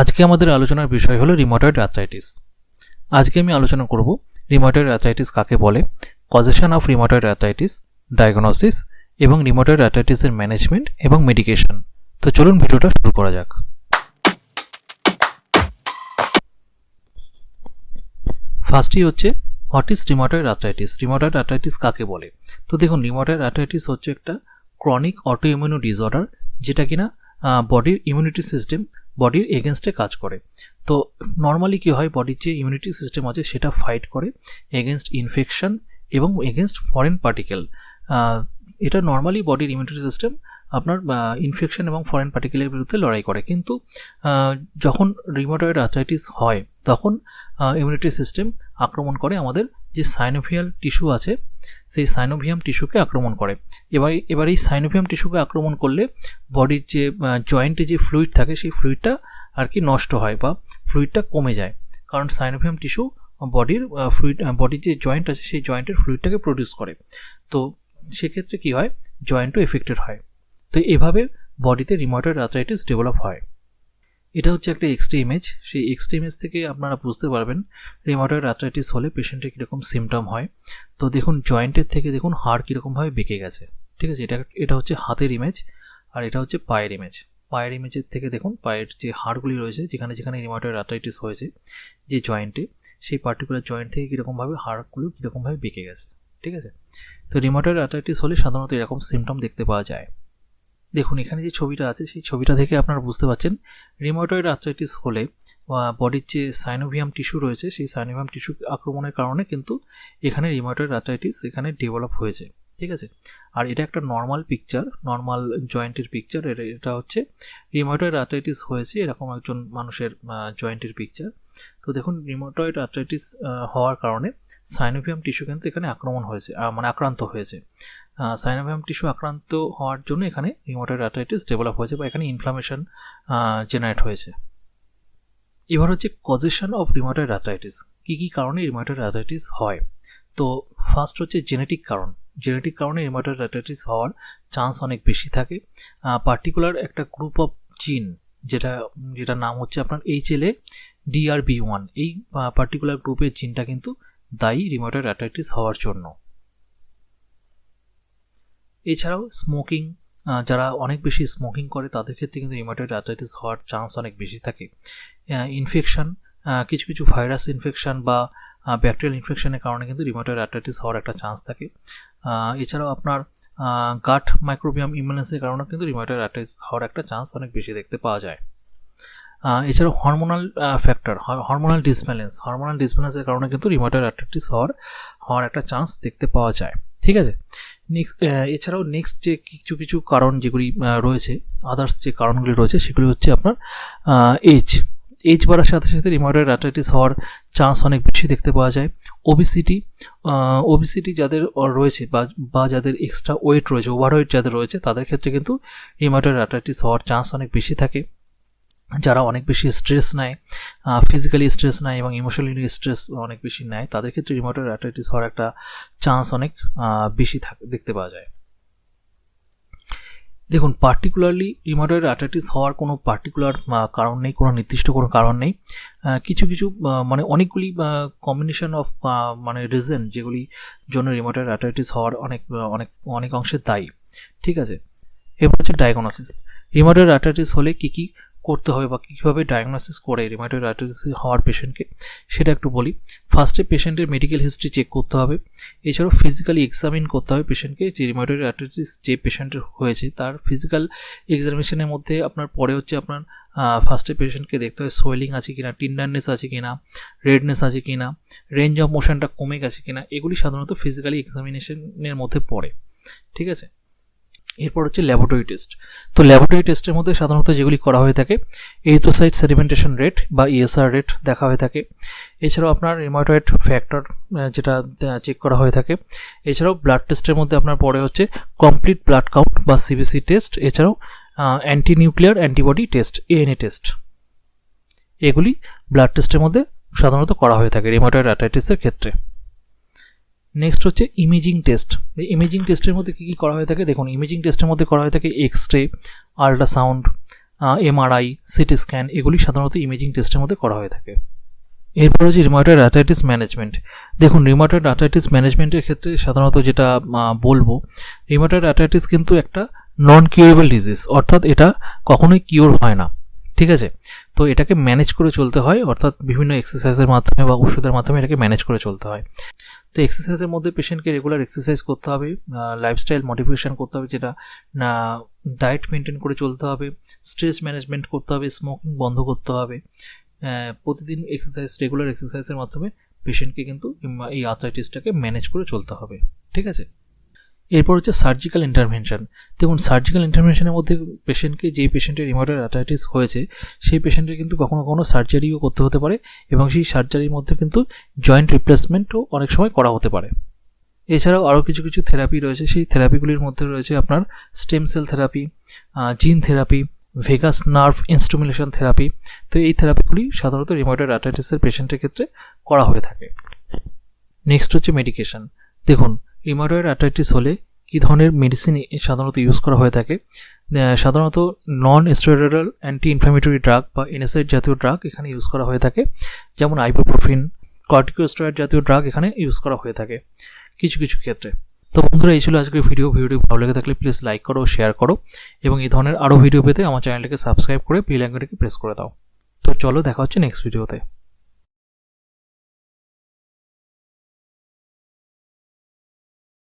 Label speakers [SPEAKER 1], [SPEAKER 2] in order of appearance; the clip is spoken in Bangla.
[SPEAKER 1] আজকে আমাদের আলোচনার বিষয় হলো রিমোটয়েড আর্থ্রাইটিস আজকে আমি আলোচনা করব রিমোটয়েড আর্থ্রাইটিস কাকে বলে causation of rheumatoid arthritis diagnosis এবং রিমোটয়েড আর্থ্রাইটিসের ম্যানেজমেন্ট এবং মেডিকেশন তো চলুন ভিডিওটা শুরু করা যাক। ফার্স্টই হচ্ছে what is rheumatoid arthritis rheumatoid arthritis কাকে বলে? তো দেখুন রিমোটয়েড আর্থ্রাইটিস হচ্ছে একটা ক্রনিক অটো ইমিউনো ডিসঅর্ডার যেটা কিনা বডির ইমিউনিটি সিস্টেম বডির এগেনস্টে কাজ করে। তো নর্মালি কী হয় বডির যে ইমিউনিটি সিস্টেম আছে, সেটা ফাইট করে এগেনস্ট ইনফেকশন এবং এগেনস্ট ফরেন পার্টিকেল এটা নর্মালি বডির ইমিউনিটি সিস্টেম আপনার ইনফেকশন এবং ফরেন পার্টিকেলের বিরুদ্ধে লড়াই করে। কিন্তু যখন রিমোটয়েড আর্থাইটিস হয়, তখন ইমিউনিটি সিস্টেম আক্রমণ করে আমাদের যে সাইনোভিয়াল টিস্যু আছে, সেই সাইনোভিয়াম টিস্যুকে আক্রমণ করে। এবার এবার এই সাইনোভিয়াম টিস্যুকে আক্রমণ করলে বডির যে জয়েন্টে যে ফ্লুইড থাকে, সেই ফ্লুইডটা আর কি নষ্ট হয় বা ফ্লুইডটা কমে যায়। কারণ সাইনোভিয়াম টিস্যু বডির ফ্লুইড বডির যে জয়েন্ট আছে, সেই জয়েন্টের ফ্লুইডটাকে প্রডিউস করে। তো সেক্ষেত্রে কী হয়? জয়েন্টও এফেক্টেড হয়। তো এভাবে বডিতে রিমোটয়েড আর্থ্রাইটিস ডেভেলপ হয়। এটা হচ্ছে একটা এক্সট্রি ইমেজ সেই এক্সট্রি ইমেজ থেকে আপনারা বুঝতে পারবেন রিমোটয়েড আর্থ্রাইটিস হলে পেশেন্টের কীরকম সিমটম হয়। তো দেখুন জয়েন্টের থেকে দেখুন, হাড় কীরকমভাবে বেঁকে গেছে। ঠিক আছে? এটা এটা হচ্ছে হাতের ইমেজ আর এটা হচ্ছে পায়ের ইমেজ পায়ের ইমেজের থেকে দেখুন, পায়ের যে হাড়গুলি রয়েছে, যেখানে যেখানে রিমোটয়েড আর্থ্রাইটিস হয়েছে, যে জয়েন্টে সেই পার্টিকুলার জয়েন্ট থেকে কীরকমভাবে হাড়গুলো কীরকমভাবে বেঁকে গেছে। ঠিক আছে? তো রিমোটয়েড আর্থ্রাইটিস হলে সাধারণত এরকম সিমটম দেখতে পাওয়া যায়। দেখুন, এখানে যে ছবিটা আছে, সেই ছবিটা থেকে আপনারা বুঝতে পারছেন রিমোটয়েড আর্থ্রাইটিস হলে বডির যে সাইনোভিয়াম টিস্যু রয়েছে, সেই সাইনোভিয়াম টিস্যু আক্রমণের কারণে কিন্তু এখানে রিমোটয়েড আর্থ্রাইটিস এখানে ডেভেলপ হয়েছে। ঠিক আছে? আর এটা একটা নর্মাল পিকচার নর্মাল জয়েন্টের পিকচার এটা হচ্ছে রিমোটয়েড আর্থ্রাইটিস হয়েছে, এরকম একজন মানুষের জয়েন্টের পিকচার তো দেখুন রিমোটয়েড আর্থ্রাইটিস হওয়ার কারণে সাইনোভিয়াম টিস্যু কিন্তু এখানে আক্রমণ হয়েছে মানে আক্রান্ত হয়েছে। সাইনোভিয়াম টিস্যু আক্রান্ত হওয়ার জন্য এখানে রিমোটয়েড আর্থ্রাইটিস ডেভেলপ হয়েছে বা এখানে ইনফ্লামেশন জেনারেট হয়েছে। এবার হচ্ছে কজেশন অফ রিমোটয়েড আর্থ্রাইটিস কী কী কারণে রিমোটয়েড আর্থ্রাইটিস হয়? তো ফার্স্ট হচ্ছে জেনেটিক কারণ। জেনেটিক কারণে রিমোটয়েড আর্থ্রাইটিস হওয়ার চান্স অনেক বেশি থাকে। পার্টিকুলার একটা গ্রুপ অফ জিন যেটা, যেটার নাম হচ্ছে আপনার H L A DRB one এই পার্টিকুলার গ্রুপের জিনটা কিন্তু দায়ী রিমোটয়েড আর্থ্রাইটিস হওয়ার জন্য। এছাড়াও স্মোকিং যারা অনেক বেশি স্মোকিং করে, তাদের ক্ষেত্রে কিন্তু রিমোটয়েড আর্থ্রাইটিস হওয়ার চান্স অনেক বেশি থাকে। ইনফেকশান কিছু কিছু ভাইরাস ইনফেকশান বা ব্যাকটেরিয়াল ইনফেকশনের কারণে কিন্তু রিমোটয়েড আর্থ্রাইটিস হওয়ার একটা চান্স থাকে। এছাড়াও আপনার গাট মাইক্রোবিয়াম ইমিউনেন্সের কারণে কিন্তু রিমোটয়েড আর্থ্রাইটিস হওয়ার একটা চান্স অনেক বেশি দেখতে পাওয়া যায়। এছাড়াও hormonal factor hormonal disbalance hormonal ডিসব্যালেন্সের কারণে কিন্তু রিমোটয়েড আর্থ্রাইটিস হওয়ার হওয়ার একটা চান্স দেখতে পাওয়া যায়। ঠিক আছে? নেক্সট এছাড়াও নেক্সট যে কিছু কিছু কারণ যেগুলি রয়েছে আদার্স যে কারণগুলি রয়েছে সেগুলি হচ্ছে আপনার এজ এজ বাড়ার সাথে সাথে রিমোটয়েড আর্থ্রাইটিস হওয়ার চান্স অনেক বেশি দেখতে পাওয়া যায়। ওবিসিটি ওবিসিটি যাদের রয়েছে বা যাদের এক্সট্রা ওয়েট রয়েছে ওভারওয়েট যাদের রয়েছে, তাদের ক্ষেত্রে কিন্তু রিমোটয়েড আর্থ্রাইটিস হওয়ার চান্স অনেক বেশি থাকে। যারা অনেক বেশি স্ট্রেস নেয় ফিজিক্যালি স্ট্রেস নেয় এবং ইমোশনালি স্ট্রেস অনেক বেশি নেয়, তাদের ক্ষেত্রে রিমোটয়েড আর্থ্রাইটিস হওয়ার একটা চান্স অনেক বেশি থাকে, দেখতে পাওয়া যায়। দেখুন পার্টিকুলারলি রিমাটয়েড আর্থাইটিস হওয়ার কোনো পার্টিকুলার কারণ নেই, কোনো নির্দিষ্ট কোনো কারণ নেই। কিছু কিছু মানে অনেকগুলি কম্বিনেশন অফ মানে রিজন যেগুলি জন্য রিমাটয়েড আর্থাইটিস হওয়ার অনেক অনেক অনেক অংশে দায়ী। ঠিক আছে? এরপর হচ্ছে ডায়াগনোসিস রিমাটয়েড আর্থাইটিস হলে কী কী করতে হবে বা কীভাবে ডায়াগনোসিস করে রিমাটোয়েড আর্টারিস হওয়ার পেশেন্টকে সেটা একটু বলি। ফার্স্টে পেশেন্টের মেডিকেল হিস্ট্রি চেক করতে হবে। এছাড়াও ফিজিক্যালি এক্সামিন করতে হবে পেশেন্টকে যে রিমাটোয়েড আর্টারিস যে পেশেন্টের হয়েছে, তার ফিজিক্যাল এক্সামিনেশনের মধ্যে আপনার পরে হচ্ছে আপনার ফার্স্টে পেশেন্টকে দেখতে হবে সোয়েলিং আছে কিনা টিন্ডারনেস আছে কিনা রেডনেস আছে কিনা রেঞ্জ অফ মোশনটা কমে গেছে কিনা, এগুলি সাধারণত ফিজিক্যালি এক্সামিনেশনের মধ্যে পড়ে। ঠিক আছে? এরপর হচ্ছে ল্যাবরেটরি টেস্ট তো ল্যাবরেটরি টেস্টের মধ্যে সাধারণত যেগুলি করা হয়ে থাকে এরিথ্রোসাইট সেডিমেন্টেশন রেট বা ইএসআর রেট দেখা হয়ে থাকে। এছাড়াও আপনার রিমোটয়েড ফ্যাক্টর যেটা চেক করা হয়ে থাকে। এছাড়াও ব্লাড টেস্টের মধ্যে আপনার পরে হচ্ছে কমপ্লিট ব্লাড কাউন্ট বা সিবিসি টেস্ট এছাড়াও anti nuclear antibody test ANA test এগুলি ব্লাড টেস্টের মধ্যে সাধারণত করা হয়ে থাকে রিমোটয়েড অ্যাটাইটিসের ক্ষেত্রে। নেক্সট হচ্ছে ইমেজিং টেস্ট এই ইমেজিং টেস্টের মধ্যে কী কী করা হয়ে থাকে? দেখুন ইমেজিং টেস্টের মধ্যে করা হয়ে থাকে X ray ultrasound MRI CT scan এগুলি সাধারণত ইমেজিং টেস্টের মধ্যে করা হয়ে থাকে। এরপর হচ্ছে রিমোটয়েড আর্থাইটিস ম্যানেজমেন্ট দেখুন রিমোটয়েড আর্থাইটিস ম্যানেজমেন্টের ক্ষেত্রে সাধারণত যেটা বলব রিমোটয়েড আর্থাইটিস কিন্তু একটা নন কিউরেবল ডিজিজ অর্থাৎ এটা কখনোই কিওর হয় না। ঠিক আছে? তো এটাকে ম্যানেজ করে চলতে হয়, অর্থাৎ বিভিন্ন এক্সারসাইজের মাধ্যমে বা ওষুধের মাধ্যমে এটাকে ম্যানেজ করে চলতে হয়। তো এক্সারসাইজের মধ্যে পেশেন্টকে রেগুলার এক্সারসাইজ করতে হবে লাইফস্টাইল মডিফিকেশান করতে হবে যেটা ডায়েট মেনটেন করে চলতে হবে স্ট্রেস ম্যানেজমেন্ট করতে হবে স্মোকিং বন্ধ করতে হবে প্রতিদিন এক্সারসাইজ রেগুলার এক্সারসাইজের মাধ্যমে পেশেন্টকে কিন্তু এই আর্থ্রাইটিসটাকে ম্যানেজ করে চলতে হবে, ঠিক আছে? এরপর হচ্ছে সার্জিক্যাল ইন্টারভেনশন দেখুন সার্জিক্যাল ইন্টারভেনশনের মধ্যে পেশেন্টকে যে পেশেন্টের রিমোটেড অ্যাটাইটিস হয়েছে, সেই পেশেন্টের কিন্তু কখনো কখনো সার্জারিও করতে হতে পারে এবং সেই সার্জারির মধ্যে কিন্তু জয়েন্ট রিপ্লেসমেন্টও অনেক সময় করা হতে পারে। এছাড়াও আরও কিছু কিছু থেরাপি রয়েছে। সেই থেরাপিগুলির মধ্যে রয়েছে আপনার stem cell therapy gene therapy vagus nerve instrumentation therapy তো এই থেরাপিগুলি সাধারণত রিমোটেড অ্যাটাইটিসের পেশেন্টের ক্ষেত্রে করা হয়ে থাকে। নেক্সট হচ্ছে মেডিকেশন দেখুন রিমোটয়েড আর্থাইটিস হলে কী ধরনের মেডিসিন সাধারণত ইউজ করা হয়ে থাকে? সাধারণত non steroidal anti inflammatory drug বা এনএসআইড জাতীয় ড্রাগ এখানে ইউজ করা হয়ে থাকে। যেমন আইবোপ্রোফিন কর্টিকোস্টেরয়েড জাতীয় ড্রাগ এখানে ইউজ করা হয়ে থাকে। কিছু কিছু ক্ষেত্রে। তো বন্ধুরা, এই ছিল আজকের ভিডিও ভিডিওটি ভালো লেগে থাকলে প্লিজ লাইক করো শেয়ার করো এবং এই ধরনের আরও ভিডিও পেতে আমার চ্যানেলটিকে সাবস্ক্রাইব করে বেল আইকনটিকে প্রেস করে দাও। তো চলো, দেখা হচ্ছে নেক্সট ভিডিওতে